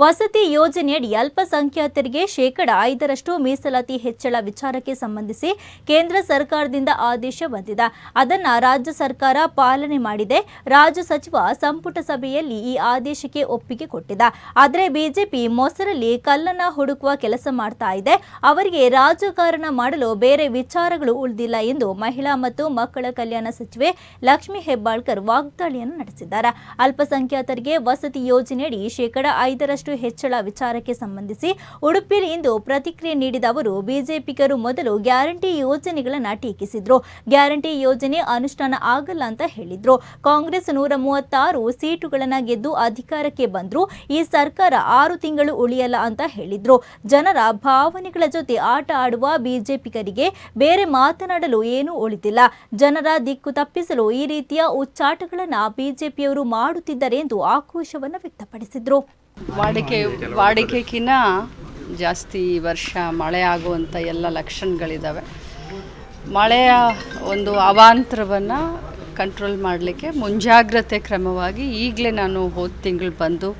ವಸತಿ ಯೋಜನೆಯಡಿ ಅಲ್ಪಸಂಖ್ಯಾತರಿಗೆ ಶೇಕಡ ಐದರಷ್ಟು ಮೀಸಲಾತಿ ಹೆಚ್ಚಳ ವಿಚಾರಕ್ಕೆ ಸಂಬಂಧಿಸಿ ಕೇಂದ್ರ ಸರ್ಕಾರದಿಂದ ಆದೇಶ ಬಂದಿದೆ. ಅದನ್ನ ರಾಜ್ಯ ಸರ್ಕಾರ ಪಾಲನೆ ಮಾಡಿದೆ. ರಾಜ್ಯ ಸಚಿವ ಸಂಪುಟ ಸಭೆಯಲ್ಲಿ ಈ ಆದೇಶಕ್ಕೆ ಒಪ್ಪಿಗೆ ಕೊಟ್ಟಿದೆ. ಆದರೆ ಬಿಜೆಪಿ ಮೊಸರಲ್ಲಿ ಕಲ್ಲನ್ನ ಹುಡುಕುವ ಕೆಲಸ ಮಾಡ್ತಾ ಇದೆ. ಅವರಿಗೆ ರಾಜಕಾರಣ ಮಾಡಲು ಬೇರೆ ವಿಚಾರಗಳು ಉಳಿದಿಲ್ಲ ಎಂದು ಮಹಿಳಾ ಮತ್ತು ಮಕ್ಕಳ ಕಲ್ಯಾಣ ಸಚಿವೆ ಲಕ್ಷ್ಮಿ ಹೆಬ್ಬಾಳ್ಕರ್ ವಾಗ್ದಾಳಿಯನ್ನು ನಡೆಸಿದ್ದಾರೆ. ಅಲ್ಪಸಂಖ್ಯಾತರಿಗೆ ವಸತಿ ಯೋಜನೆಯಡಿ ಶೇಕಡ ಐದರಷ್ಟು ಹೆಚ್ಚಳ ವಿಚಾರಕ್ಕೆ ಸಂಬಂಧಿಸಿ ಉಡುಪಿಯಲ್ಲಿ ಇಂದು ಪ್ರತಿಕ್ರಿಯೆ ನೀಡಿದ ಅವರು, ಬಿಜೆಪಿಗರು ಮೊದಲು ಗ್ಯಾರಂಟಿ ಯೋಜನೆಗಳನ್ನು ಟೀಕಿಸಿದ್ರು. ಗ್ಯಾರಂಟಿ ಯೋಜನೆ ಅನುಷ್ಠಾನ ಆಗಲ್ಲ ಅಂತ ಹೇಳಿದ್ರು. ಕಾಂಗ್ರೆಸ್ ನೂರ ಮೂವತ್ತಾರು ಸೀಟುಗಳನ್ನು ಗೆದ್ದು ಅಧಿಕಾರಕ್ಕೆ ಬಂದ್ರು. ಈ ಸರ್ಕಾರ ಆರು ತಿಂಗಳು ಉಳಿಯಲ್ಲ ಅಂತ ಹೇಳಿದ್ರು. ಜನರ ಭಾವನೆಗಳ ಜೊತೆ ಆಟ ಆಡುವ ಬಿಜೆಪಿಗರಿಗೆ ಬೇರೆ ಮಾತನಾಡಲು ಏನೂ ಉಳಿದಿಲ್ಲ. ಜನರ ದಿಕ್ಕು ತಪ್ಪಿಸಲು ಈ ರೀತಿಯ ಉಚ್ಚಾಟಗಳನ್ನು ಬಿಜೆಪಿಯವರು ಮಾಡುತ್ತಿದ್ದಾರೆ ಎಂದು ಆಕ್ರೋಶವನ್ನು ವ್ಯಕ್ತಪಡಿಸಿದ್ರು. ವಾಡಿಕೆ ವಾಡಿಕೆಗಿನ ಜಾಸ್ತಿ ವರ್ಷ ಮಳೆ ಆಗುವಂಥ ಎಲ್ಲ ಲಕ್ಷಣಗಳಿದ್ದಾವೆ ಮಳೆಯ ಒಂದು ಅವಾಂತರವನ್ನು ಕಂಟ್ರೋಲ್ ಮಾಡಲಿಕ್ಕೆ ಮುಂಜಾಗ್ರತೆ ಕ್ರಮವಾಗಿ ಈಗಲೇ ನಾನು ಹೋದ ತಿಂಗಳು ಬಂದು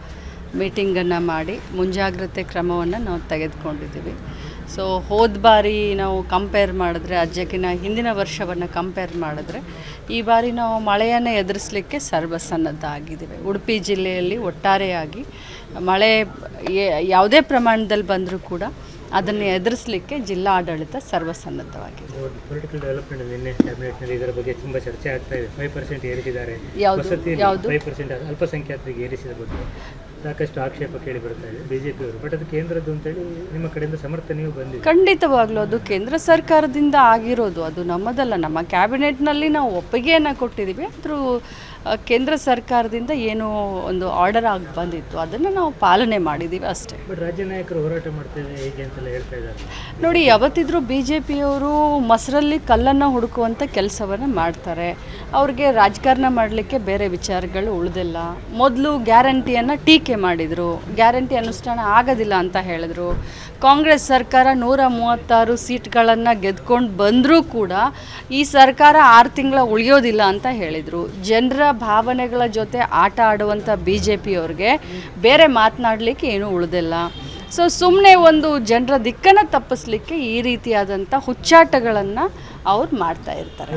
ಮೀಟಿಂಗನ್ನು ಮಾಡಿ ಮುಂಜಾಗ್ರತೆ ಕ್ರಮವನ್ನು ನಾವು ತೆಗೆದುಕೊಂಡಿದ್ದೀವಿ. ಸೊ ಹೋದ ಬಾರಿ ನಾವು ಕಂಪೇರ್ ಮಾಡಿದ್ರೆ ಅಜ್ಜಕ್ಕಿನ ಹಿಂದಿನ ವರ್ಷವನ್ನು ಕಂಪೇರ್ ಮಾಡಿದ್ರೆ ಈ ಬಾರಿ ನಾವು ಮಳೆಯನ್ನು ಎದುರಿಸಲಿಕ್ಕೆ ಸರ್ವಸನ್ನದ್ಧ ಆಗಿದ್ದೇವೆ ಉಡುಪಿ ಜಿಲ್ಲೆಯಲ್ಲಿ ಒಟ್ಟಾರೆಯಾಗಿ ಮಳೆ ಯಾವುದೇ ಪ್ರಮಾಣದಲ್ಲಿ ಬಂದರೂ ಕೂಡ ಅದನ್ನು ಎದುರಿಸಲಿಕ್ಕೆ ಜಿಲ್ಲಾ ಆಡಳಿತ ಸರ್ವಸನ್ನದ್ಧವಾಗಿದೆ. ಪೊಲಿಟಿಕಲ್ ಡೆವಲಪ್ಮೆಂಟ್ ನಿನ್ನೆ ಕ್ಯಾಬಿನೆಟ್ನಲ್ಲಿ ಇದರ ಬಗ್ಗೆ ತುಂಬ ಚರ್ಚೆ ಆಗ್ತಾ ಇದೆ. ಫೈವ್ ಪರ್ಸೆಂಟ್ ಏರಿಸಿದ್ದಾರೆ. ಯಾವುದು? ಯಾವುದು? ಫೈವ್ ಪರ್ಸೆಂಟ್ ಅಲ್ಪಸಂಖ್ಯಾತರಿಗೆ ಏರಿಸಿದ ಬಗ್ಗೆ. ಸಾಕಷ್ಟು ಆಕ್ಷೇಪ ಕೇಳಿ ಬರ್ತಾ ಇದೆ ಬಿಜೆಪಿಯವರು. ಬಟ್ ಅದು ಕೇಂದ್ರದ್ದು ಅಂತೇಳಿ ನಿಮ್ಮ ಕಡೆಯಿಂದ ಸಮರ್ಥನೆಯೂ ಬಂದಿದೆ. ಖಂಡಿತವಾಗ್ಲೂ ಅದು ಕೇಂದ್ರ ಸರ್ಕಾರದಿಂದ ಆಗಿರೋದು. ಅದು ನಮ್ಮದಲ್ಲ. ನಮ್ಮ ಕ್ಯಾಬಿನೆಟ್ನಲ್ಲಿ ನಾವು ಒಪ್ಪಿಗೆಯನ್ನು ಕೊಟ್ಟಿದ್ದೀವಿ. ಆದರೂ ಆ, ಕೇಂದ್ರ ಸರ್ಕಾರದಿಂದ ಏನು ಒಂದು ಆರ್ಡರ್ ಆಗಿ ಬಂದಿತ್ತು. ಅದನ್ನು ನಾವು ಪಾಲನೆ ಮಾಡಿದ್ದೀವಿ ಅಷ್ಟೇ. ರಾಜ್ಯ ನಾಯಕರು ಹೋರಾಟ ಮಾಡ್ತೇವೆ ಹೇಗೆ ಅಂತೆಲ್ಲ ಹೇಳ್ತಾ ಇದ್ದಾರೆ. ನೋಡಿ ಯಾವತ್ತಿದ್ರೂ ಬಿ ಜೆ ಪಿಯವರು ಮೊಸರಲ್ಲಿ ಕಲ್ಲನ್ನು ಹುಡುಕುವಂಥ ಕೆಲಸವನ್ನು ಮಾಡ್ತಾರೆ. ಅವ್ರಿಗೆ ರಾಜಕಾರಣ ಮಾಡಲಿಕ್ಕೆ ಬೇರೆ ವಿಚಾರಗಳು ಉಳಿದಿಲ್ಲ. ಮೊದಲು ಗ್ಯಾರಂಟಿಯನ್ನು ಟೀಕೆ ಮಾಡಿದರು. ಗ್ಯಾರಂಟಿ ಅನುಷ್ಠಾನ ಆಗೋದಿಲ್ಲ ಅಂತ ಹೇಳಿದ್ರು. ಕಾಂಗ್ರೆಸ್ ಸರ್ಕಾರ ನೂರ ಮೂವತ್ತಾರು ಸೀಟ್ಗಳನ್ನು ಗೆದ್ಕೊಂಡು ಬಂದರೂ ಕೂಡ ಈ ಸರ್ಕಾರ ಆರು ತಿಂಗಳ ಉಳಿಯೋದಿಲ್ಲ ಅಂತ ಹೇಳಿದರು. ಜನರ ಭಾವನೆಗಳ ಜೊತೆ ಆಟ ಆಡುವಂಥ ಬಿ ಜೆ ಪಿಯವ್ರಿಗೆ ಬೇರೆ ಮಾತನಾಡಲಿಕ್ಕೆ ಏನೂ ಉಳಿದಿಲ್ಲ. ಸೊ ಸುಮ್ಮನೆ ಒಂದು ಜನರ ದಿಕ್ಕನ್ನು ತಪ್ಪಿಸ್ಲಿಕ್ಕೆ ಈ ರೀತಿಯಾದಂಥ ಹುಚ್ಚಾಟಗಳನ್ನು ಅವ್ರು ಮಾಡ್ತಾ ಇರ್ತಾರೆ.